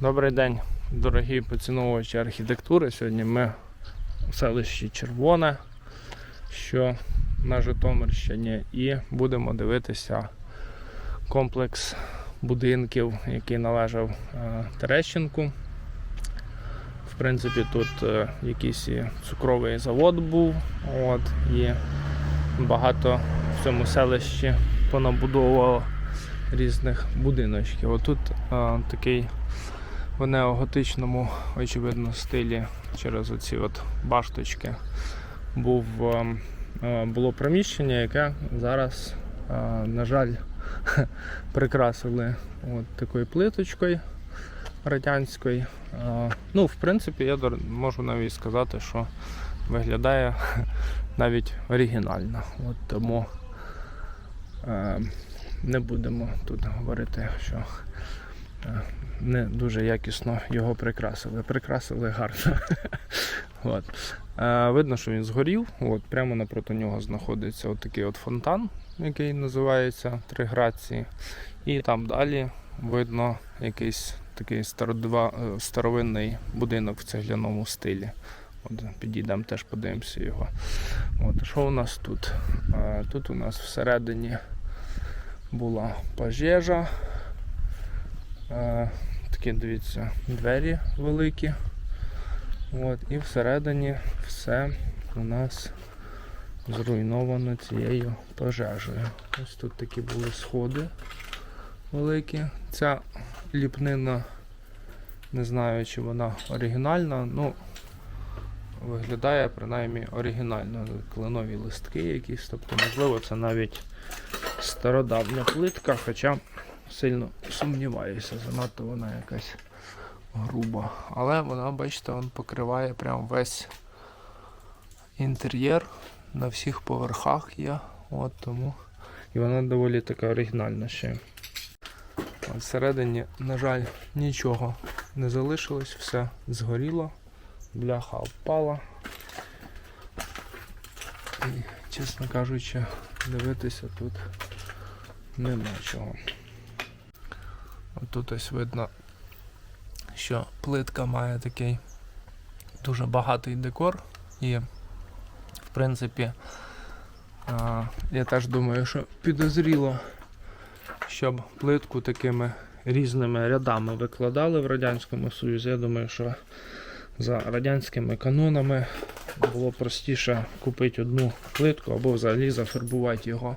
Добрий день, дорогі поціновувачі архітектури. Сьогодні ми у селищі Червоне, що на Житомирщині, і будемо дивитися комплекс будинків, який належав е, Терещенку. В принципі, тут е, якийсь цукровий завод був, от, і багато в цьому селищі понабудовувало різних будиночків. Отут е, такий в неоготичному, очевидно, стилі через оці от башточки був, ем, е, було приміщення, яке зараз, е, на жаль, прикрасили от такою плиточкою радянською. Е, Ну, в принципі, я можу навіть сказати, що виглядає навіть оригінально. От тому е, не будемо тут говорити, що е, не дуже якісно його прикрасили. Прикрасили гарно. От. Е, видно, що він згорів. От, прямо напроти нього знаходиться от такий от фонтан, який називається Три Грації. І там далі видно якийсь такий е, старовинний будинок в цегляному стилі. От, підійдемо теж подивимося його. От, що у нас тут? Е, Тут у нас всередині була пожежа. Е, Такі, дивіться, двері великі. От, і всередині все у нас зруйновано цією пожежею. Ось тут такі були сходи великі. Ця ліпнина, не знаю, чи вона оригінальна, ну виглядає принаймні оригінально. Кленові листки якісь, тобто, можливо, це навіть стародавня плитка, хоча сильно сумніваюся, занадто вона якась груба. Але вона, бачите, он покриває прям весь інтер'єр на всіх поверхах є. От тому. І вона доволі така оригінальна ще. От всередині, на жаль, нічого не залишилось, все згоріло, бляха впала. І, чесно кажучи, дивитися тут нема чого. Тут ось видно, що плитка має такий дуже багатий декор. І, в принципі, я теж думаю, що підозріло, щоб плитку такими різними рядами викладали в Радянському Союзі. Я думаю, що за радянськими канонами було простіше купити одну плитку або взагалі зафарбувати його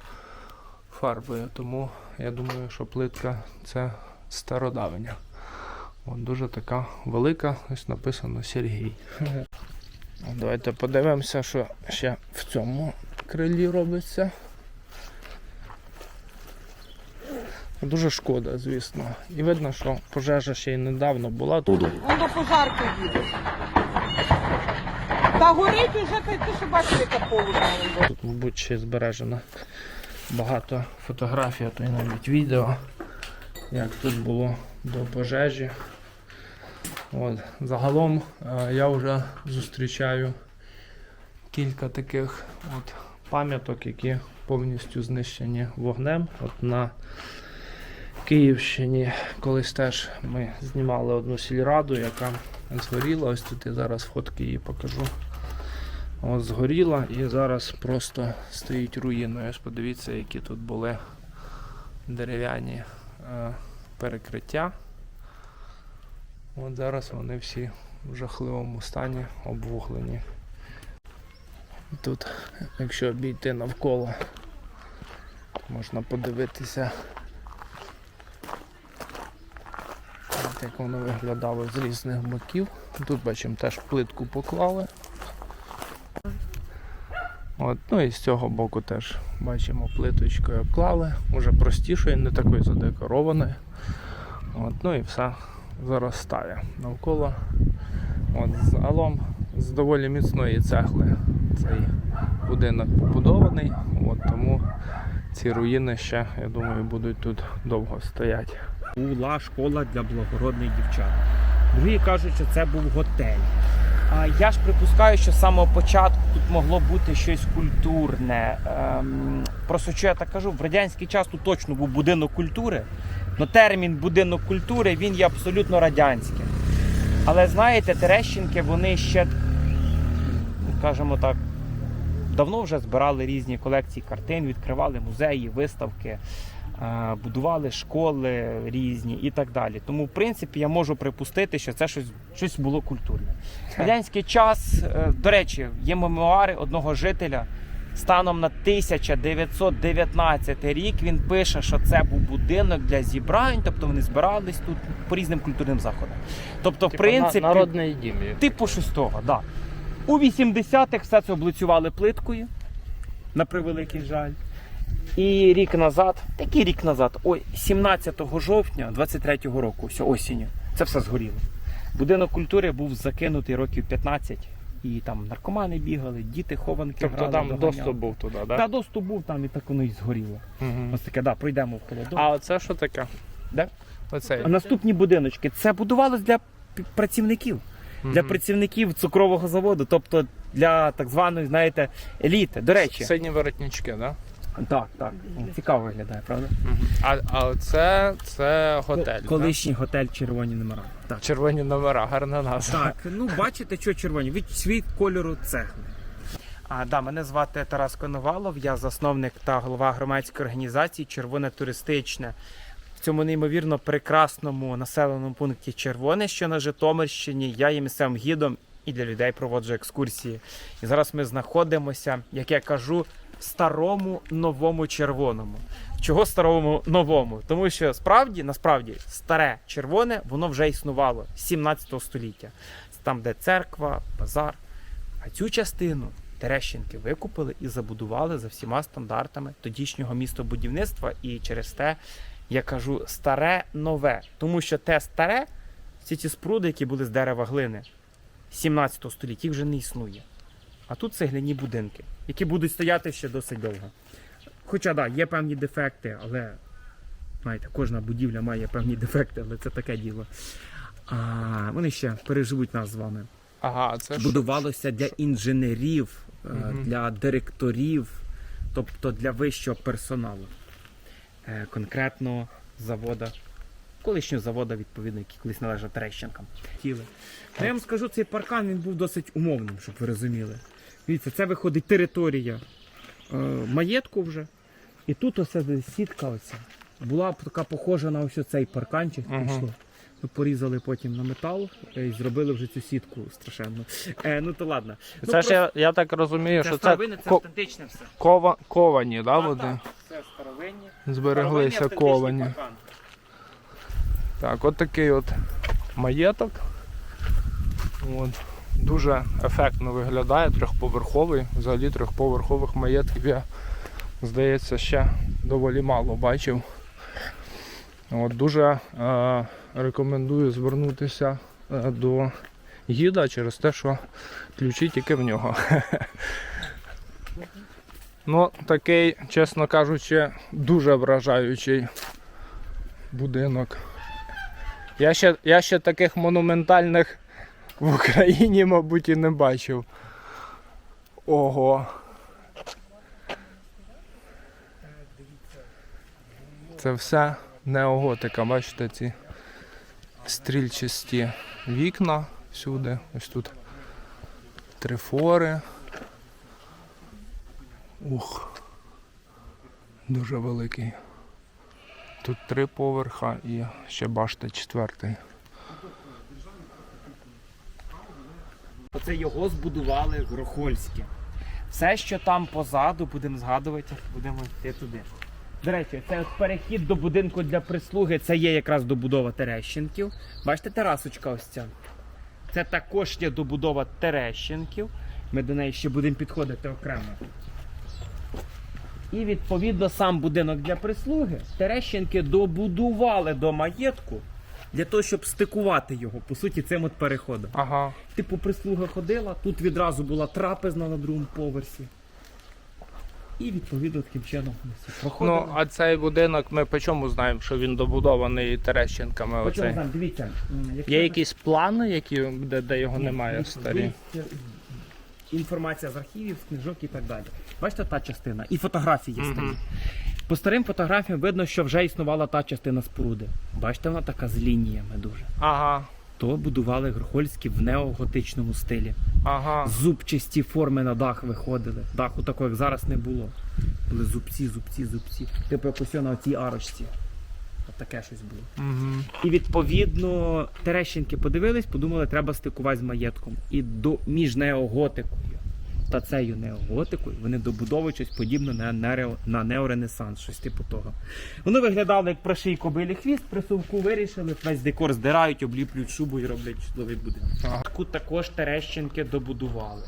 фарбою. Тому я думаю, що плитка це стародавня. От дуже така велика, ось написано Сергій. Давайте подивимося, що ще в цьому крилі робиться. Дуже шкода, звісно. І видно, що пожежа ще й недавно була тут. Он до пожарки їде. Та горить уже, ти, що бачиш, яка полудна. Тут, мабуть, ще збережено багато фотографій, а то й навіть відео, як тут було до пожежі. От. Загалом е, я вже зустрічаю кілька таких от пам'яток, які повністю знищені вогнем. От на Київщині колись теж ми знімали одну сільраду, яка згоріла. Ось тут я зараз фотки її покажу. От згоріла і зараз просто стоїть руїною. Ось подивіться, які тут були дерев'яні перекриття. От зараз вони всі в жахливому стані обвуглені. Тут, якщо обійти навколо, можна подивитися, як воно виглядало з різних боків. Тут бачимо теж плитку поклали. От, ну і з цього боку теж бачимо плиточкою обклали, уже простішою, не такою задекорованою. От, ну і все заростає навколо. От, загалом з доволі міцної цегли цей будинок побудований, от, тому ці руїни ще, я думаю, будуть тут довго стояти. була школа для благородних дівчат. Другі кажуть, що це був готель. Я ж припускаю, що з самого початку тут могло бути щось культурне. Ем, просто що я так кажу, в радянський час тут точно був будинок культури. Ну, термін будинок культури він є абсолютно радянським. Але знаєте, Терещенки вони ще, скажімо так, давно вже збирали різні колекції картин, відкривали музеї, виставки, будували школи різні і так далі. Тому, в принципі, я можу припустити, що це щось, щось було культурне. Радянський час, е, до речі, є мемуари одного жителя. Станом на 1919 рік він пише, що це був будинок для зібрань, тобто вони збирались тут по різним культурним заходам. Тобто, в Типа на- принципі, народний дім. Типу шестого, да. У 80-х все це облицювали плиткою, на превеликий жаль. І рік назад, такий рік назад, ой, 17 жовтня 23-го року, все осінню, це все згоріло. Будинок культури був закинутий років 15, і там наркомани бігали, діти хованки. Тобто грали, там доганяли. доступ був туди, так? Та доступ був там і так воно і згоріло. Мгм. Ось таке, да, пройдемо в колодок. А оце що таке? Де? Оцей. А наступні будиночки це будувалось для працівників. для працівників цукрового заводу, тобто для так званої, знаєте, еліти. До речі, Синні воротнички, так? Так, так. Цікаво виглядає, правда? А, а це, це готель. Колишній готель червоні номера. Так. Червоні номера, гарна назва. Так, ну бачите, що червоні? Від світ кольору цегли. А, да, мене звати Тарас Коновалов, я засновник та голова громадської організації Червоне туристичне. В цьому неймовірно прекрасному населеному пункті Червоне, що на Житомирщині. Я є місцевим гідом і для людей проводжу екскурсії. І зараз ми знаходимося, як я кажу, старому новому червоному. Чого старому новому? Тому що справді, насправді, старе червоне воно вже існувало з 17 століття. Там, де церква, базар. А цю частину Терещенки викупили і забудували за всіма стандартами тодішнього містобудівництва. І через те я кажу старе нове. Тому що те старе, всі ці споруди, які були з дерева глини 17 століття, їх вже не існує. А тут цегляні будинки, які будуть стояти ще досить довго. Хоча так, да, є певні дефекти, але знаєте, кожна будівля має певні дефекти, але це таке діло. А вони ще переживуть нас з вами. Ага, це Будувалося для інженерів, Мгм. для директорів, тобто для вищого персоналу. Е, Конкретно завода, колишнього завода, відповідно, який колись належав Терещенкам. Хотіли. Ну, я вам скажу, цей паркан він був досить умовним, щоб ви розуміли. Дивіться, це виходить територія е, маєтку вже. І тут оце сітка оця. Була така похожа на ось цей парканчик. Мгм. пішло. Ми порізали потім на метал е, і зробили вже цю сітку страшенну. Е, ну то ладно. Ну, Це ж я, я так розумію, це що це старовинне, це ко- автентичне все. кова, ковані, да, А, вони? так, Це старовинні. Збереглися Старовинні ковані. паркани. Так, от такий от маєток. От. Дуже ефектно виглядає, трьохповерховий. Взагалі трьохповерхових маєтків я, здається, ще доволі мало бачив. От, дуже е, рекомендую звернутися е, до гіда через те, що ключі тільки в нього. Ну, такий, чесно кажучи, дуже вражаючий будинок. Я ще, я ще таких монументальних в Україні, мабуть, і не бачив. Ого. Це все неоготика, бачите, ці стрільчасті вікна всюди. Ось тут трифори. Ух. Дуже великий. Тут три поверха і ще башта четвертий. Оце його збудували Грохольські. Все, що там позаду, будемо згадувати, будемо йти туди. До речі, це от перехід до будинку для прислуги, це є якраз добудова Терещенків. Бачите, терасочка ось ця. Це також є добудова Терещенків. Ми до неї ще будемо підходити окремо. І відповідно сам будинок для прислуги Терещенки добудували до маєтку для того, щоб стикувати його, по суті, цим от переходом. Ага. Типу, прислуга ходила, тут відразу була трапезна на другому поверсі. І відповідно таким чином проходили. Ну, а цей будинок ми по чому знаємо, що він добудований Терещенками. По чому там, дивіться, якщо Є якісь плани, які, де, де його немає старі? є Інформація з архівів, з книжок і так далі. Бачите та частина? І фотографії є старі. По старим фотографіям видно, що вже існувала та частина споруди. Бачите, вона така з лініями дуже. Ага. То будували Грохольські в неоготичному стилі. Ага. Зубчасті форми на дах виходили. Даху такого, як зараз, не було. Були зубці, зубці, зубці. Типу як ось на цій арочці. От таке щось було. Угу. І відповідно Терещенки подивились, подумали, треба стикувати з маєтком. І до, між неоготикою та цею неоготикою вони добудовують щось подібне на, нерео, на неоренесанс, щось типу того. Вони виглядали як проший кобилі хвіст, присувку вирішили, весь декор здирають, обліплюють шубу і роблять чудовий будинок. Ага. Таку також Терещенки добудували.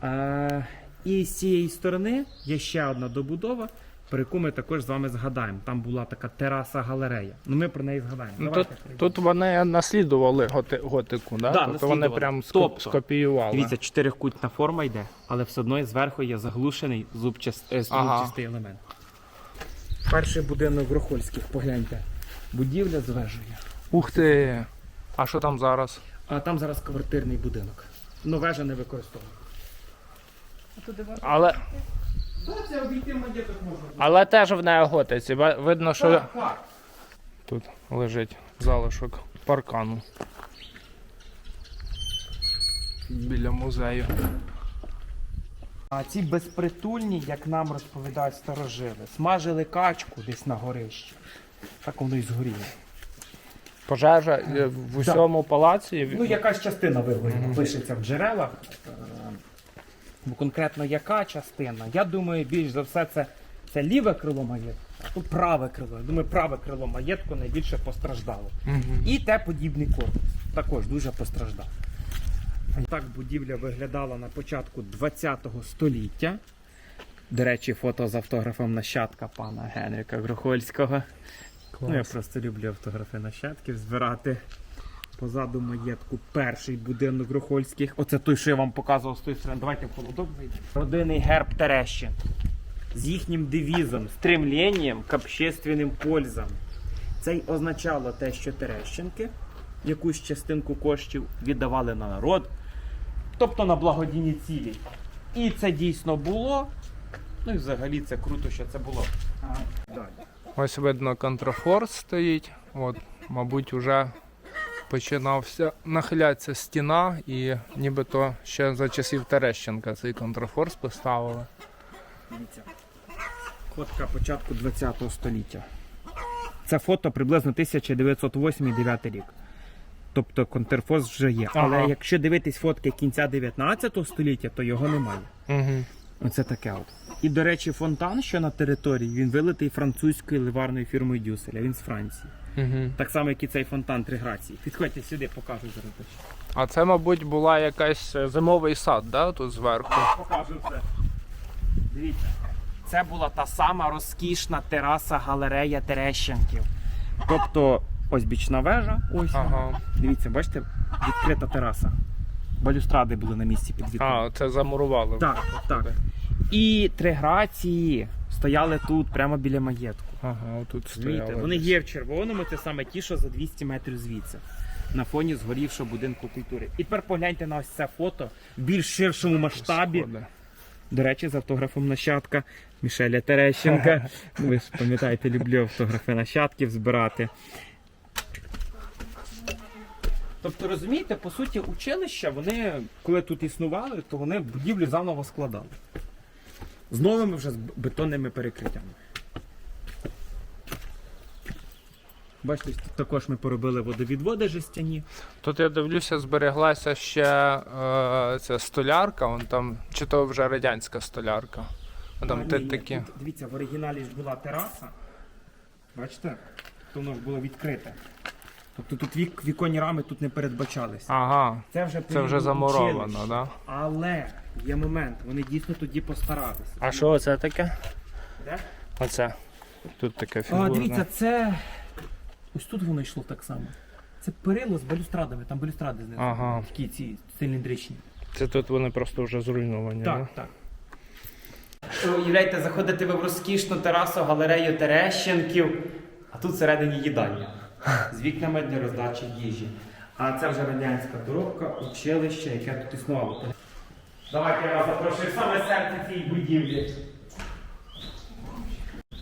А, і з цієї сторони є ще одна добудова, про яку ми також з вами згадаємо. Там була така тераса-галерея. Ну ми про неї згадаємо. Ну, тут, Давайте тут вони наслідували готи, готику, да? Да, тобто вони наслідували. прям ско- Тобто, скопіювали. Дивіться, чотирикутна форма йде, але все одно зверху є заглушений зубчаст, е, Ага. зубчастий елемент. Перший будинок Грохольських, погляньте. Будівля з вежею. Ух ти! А що там зараз? А там зараз квартирний будинок. Ну, вежа не використовує. Але, Так, це обійти маєток можна. але теж в неоготиці. Ба- Видно, що Так, так. тут лежить залишок паркану. Біля музею. А ці безпритульні, як нам розповідають старожили, смажили качку десь на горищі. Так воно і згоріло. Пожежа е, в усьому палаці. Ну, якась частина вигоріла, пишеться в джерелах. Е, Бо конкретно яка частина? Я думаю, більш за все, це, це ліве крило маєтку, а праве крило. Я думаю, праве крило маєтку найбільше постраждало. Мгм. І те подібний корпус також дуже постраждав. Так будівля виглядала на початку ХХ століття. До речі, фото з автографом нащадка пана Генрика Грохольського. Ну, я просто люблю автографи нащадків збирати. Позаду маєтку перший будинок Грохольських. Оце той, що я вам показував з тої сторони. Давайте в холодок вийдемо. Родинний герб Терещин. З їхнім девізом, стремленням к общественним пользам. Це й означало те, що Терещенки якусь частинку коштів віддавали на народ, тобто на благодійні цілі. І це дійсно було. Ну і взагалі це круто, що це було. Далі. Ось видно контрафорс стоїть. От, мабуть, вже починався нахилятися стіна, і нібито ще за часів Терещенка цей контрафорс поставили. Дивіться. Фотка початку ХХ століття. Це фото приблизно 1908-9 рік. Тобто контрфоз вже є. Ага. Але якщо дивитись фотки кінця 19 століття, то його немає. Угу. Оце таке от. І, до речі, фонтан, що на території, він вилитий французькою ливарною фірмою Дюселя. Він з Франції. Угу. Так само, як і цей фонтан Триграції. Підходьте сюди, покажу зараз. А це, мабуть, була якась е, зимовий сад, да, тут зверху. Покажу це. Дивіться. Це була та сама розкішна тераса галерея Терещенків. Тобто, ось бічна вежа, ось. Ага. Дивіться, бачите, відкрита тераса. Балюстради були на місці під вікном. А, це замурували. Так, так. І триграції стояли тут, прямо біля маєтку. Ага, отут стояли. Вони є в червоному, це саме ті, що за 200 метрів звідси. На фоні згорівшого будинку культури. І тепер погляньте на ось це фото в більш ширшому масштабі. До речі, з автографом нащадка Мішеля Терещенка. Ви ж пам'ятаєте, люблю автографи нащадків збирати. Тобто, розумієте, по суті, училища, вони, коли тут існували, то вони будівлю заново складали. З новими вже з бетонними перекриттями. Бачите, тут також ми поробили водовідводи жестяні. Тут я дивлюся, збереглася ще е, ця столярка, вон там, чи то вже радянська столярка. А там те такі. тут, дивіться, в оригіналі ж була тераса. Бачите? То воно ж було відкрите. Тобто тут вік, віконні рами тут не передбачалися. Ага, Це вже це вже замуровано, училища. да? Але є момент, вони дійсно тоді постаралися. А що оце таке? Де? Оце. Тут таке А, дивіться, це. Ось тут воно йшло так само. Це перило з балюстрадами, там балюстради знизу. Ага. Такі ці циліндричні. Це тут вони просто вже зруйновані. Так, так. Уявляєте, заходите ви в розкішну терасу галерею Терещенків, а тут всередині їдальня з вікнами для роздачі їжі. А це вже радянська доробка, училище, яке тут існувало. Давайте я вас запрошую в саме серце цієї будівлі.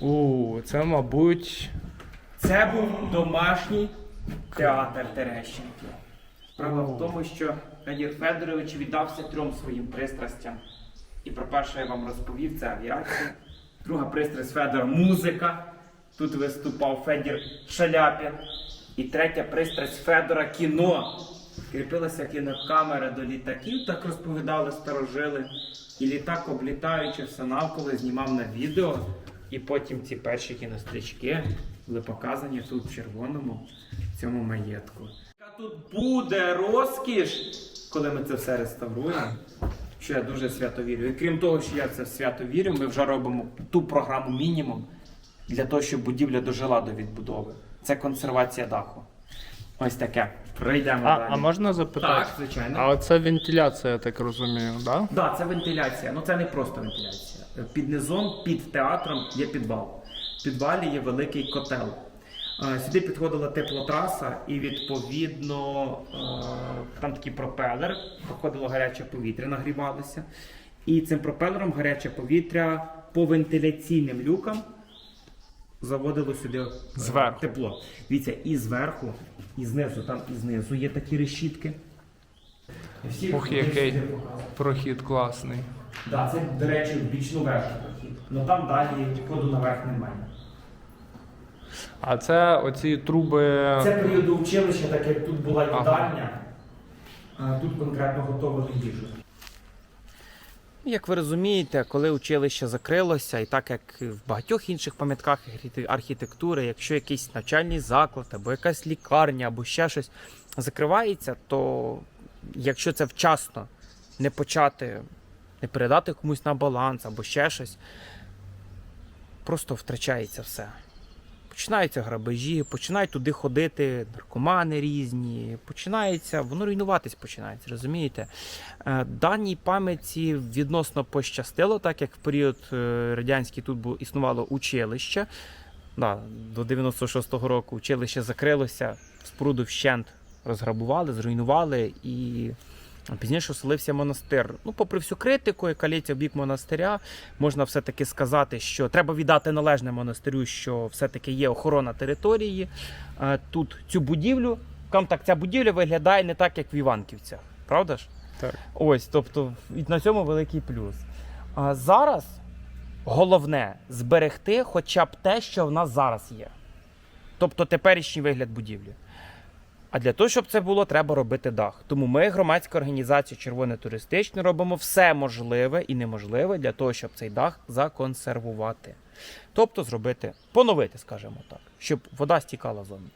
У, це, мабуть, Це був домашній театр Терещенки. Справа в тому, що Федір Федорович віддався трьом своїм пристрастям. І про перше я вам розповів, це авіація. Друга пристрасть Федора музика. Тут виступав Федір Шаляпін. І третя пристрасть Федора кіно. Кріпилася кінокамера до літаків, так розповідали старожили. І літак, облітаючи все навколо, знімав на відео. І потім ці перші кінострічки були показані тут в червоному в цьому маєтку. Тут буде розкіш, коли ми це все реставруємо. Що я дуже свято вірю. І крім того, що я це свято вірю, ми вже робимо ту програму мінімум для того, щоб будівля дожила до відбудови. Це консервація даху. Ось таке. Пройдемо а, далі. а можна запитати? Так, звичайно. А оце вентиляція, я так розумію, так? Да? Так, да, це вентиляція. Ну це не просто вентиляція. Під низом, під театром є підвал. В підвалі є великий котел. Е, Сюди підходила теплотраса, і відповідно е, там такий пропелер, проходило гаряче повітря, нагрівалося. І цим пропелером гаряче повітря по вентиляційним люкам заводило сюди е, Зверху. тепло. Дивіться, і зверху, і знизу, там і знизу є такі решітки. Всі Ух, який прохід класний. Так, це, до речі, бічну верхню прохід. Ну там далі ходу наверх немає. А це оці труби. Це періоду училища, так як тут була їдальня, тут конкретно готовили їжу. Як ви розумієте, коли училище закрилося, і так як в багатьох інших пам'ятках архітектури, якщо якийсь навчальний заклад або якась лікарня, або ще щось закривається, то якщо це вчасно не почати, не передати комусь на баланс або ще щось, просто втрачається все. Починаються грабежі, починають туди ходити наркомани різні, починається, воно руйнуватись починається, розумієте? Е, Даній пам'яті відносно пощастило, так як в період е, радянський тут було, існувало училище. Да, до 96-го року училище закрилося, споруду вщент розграбували, зруйнували і пізніше оселився монастир. Ну, попри всю критику, яка лється в бік монастиря, можна все-таки сказати, що треба віддати належне монастирю, що все-таки є охорона території. Тут цю будівлю, там так, ця будівля виглядає не так, як в Іванківцях. Правда ж? Так. Ось, тобто, і на цьому великий плюс. А зараз головне зберегти хоча б те, що в нас зараз є. Тобто теперішній вигляд будівлі. А для того, щоб це було, треба робити дах. Тому ми, громадська організація Червоне туристичне, робимо все можливе і неможливе для того, щоб цей дах законсервувати. Тобто зробити, поновити, скажімо так, щоб вода стікала зону.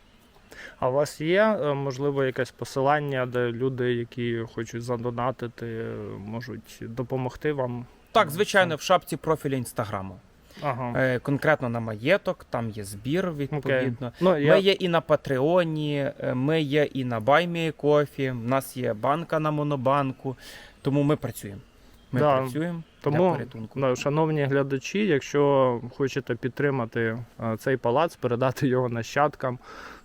А у вас є, е, можливо, якесь посилання, де люди, які хочуть задонатити, можуть допомогти вам? Так, звичайно, в шапці профіля інстаграму. Ага. Е, конкретно на маєток, там є збір, відповідно. Ну, я... Ми є і на Патреоні, е, ми є і на Баймі Кофі, в нас є банка на Монобанку, тому ми працюємо. Ми Да, працюємо для Тому, порятунку. да, шановні глядачі, якщо хочете підтримати е, цей палац, передати його нащадкам,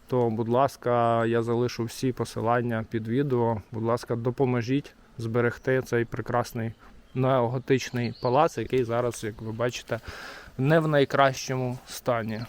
то, будь ласка, я залишу всі посилання під відео. Будь ласка, допоможіть зберегти цей прекрасний неоготичний палац, який зараз, як ви бачите, не в найкращому стані.